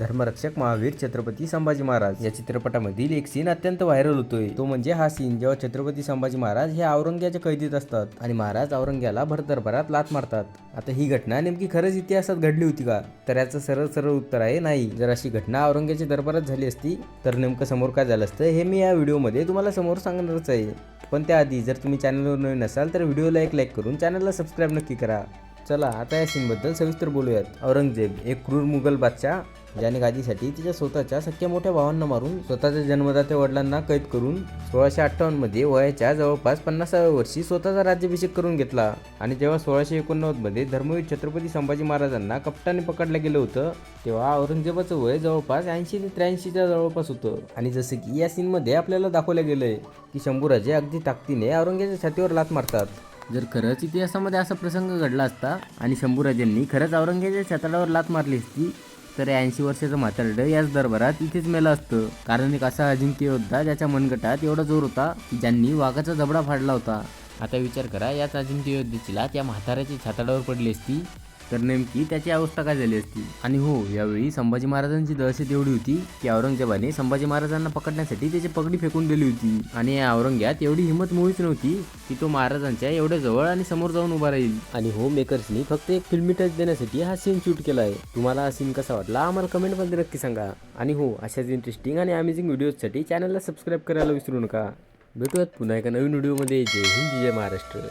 धर्मरक्षक महावीर छत्रपती संभाजी महाराज. या चित्रपटामधील एक सीन अत्यंत व्हायरल होतोय. तो म्हणजे हा सीन जेव्हा छत्रपती संभाजी महाराज हे औरंग्याच्या कैदीत असतात आणि महाराज औरंग्याला भरदरभरात लात मारतात. आता ही घटना नेमकी खरंच इतिहासात घडली होती का? तर याचं सरळ सरळ उत्तर आहे नाही. जर अशी घटना औरंग्याच्या दरबारात झाली असती तर नेमकं समोर काय झालं असतं हे मी या व्हिडिओमध्ये तुम्हाला समोर सांगणारच आहे. पण त्याआधी जर तुम्ही चॅनलवर नवीन असाल तर व्हिडिओला एक लाईक करून चॅनलला सबस्क्राईब नक्की करा. चला आता या सीनबद्दल सविस्तर बोलूयात. औरंगजेब एक क्रूर मुघल बादशाह ज्याने गादीसाठी तिच्या स्वतःच्या सख्या मोठ्या भावांना मारून स्वतःच्या जन्मदात्या वडिलांना कैद करून सोळाशे अठ्ठावन्नमध्ये वयाच्या जवळपास पन्नासाव्या वर्षी स्वतःचा राज्याभिषेक करून घेतला. आणि जेव्हा सोळाशे एकोणनव्वदमध्ये धर्मवीर छत्रपती संभाजी महाराजांना कपटाने पकडलं गेलं होतं तेव्हा औरंगजेबाचं वय जवळपास ऐंशी ते त्र्याऐंशीच्या जवळपास होतं. आणि जसं की या सीनमध्ये आपल्याला दाखवलं गेलंय की शंभूराजे अगदी ताकदीने औरंगजेबाच्या छातीवर लात मारतात. जर खरंच इतिहासामध्ये असा प्रसंग घडला असता आणि शंभूराजांनी खरंच औरंगजेबाच्या छताडावर लात मारली असती तर ऐंशी वर्षाचं म्हातारडं याच दरबारात इथेच मेलं असतं. कारण एक असा अजिंक्य योद्धा ज्याच्या मनगटात एवढा जोर होता की ज्यांनी वाघाचा जबडा फाडला होता. आता विचार करा याच अजिंक्य योद्धेची लात या म्हाताऱ्याच्या छाताडावर पडली असती तर नेमकी त्याची अवस्था काय झाली असती? आणि हो यावेळी संभाजी महाराजांची दहशत एवढी होती की औरंगजेबाने संभाजी महाराजांना पकडण्यासाठी त्याची पगडी फेकून दिली होती. आणि या औरंग्यात एवढी हिंमत मुळीच नव्हती की तो महाराजांच्या एवढ्या जवळ आणि समोर जाऊन उभा राहील. आणि हो मेकर्सनी फक्त एक फिल्मी टच देण्यासाठी हा सीन शूट केला आहे तुम्हाला हा सीन कसा वाटला आम्हाला कमेंटमध्ये नक्की सांगा. आणि हो अशाच इंटरेस्टिंग आणि अमेझिंग व्हिडिओजसाठी चॅनलला सबस्क्राईब करायला विसरू नका. भेटूयात पुन्हा एका नवीन व्हिडिओमध्ये जय हिंद जय महाराष्ट्र.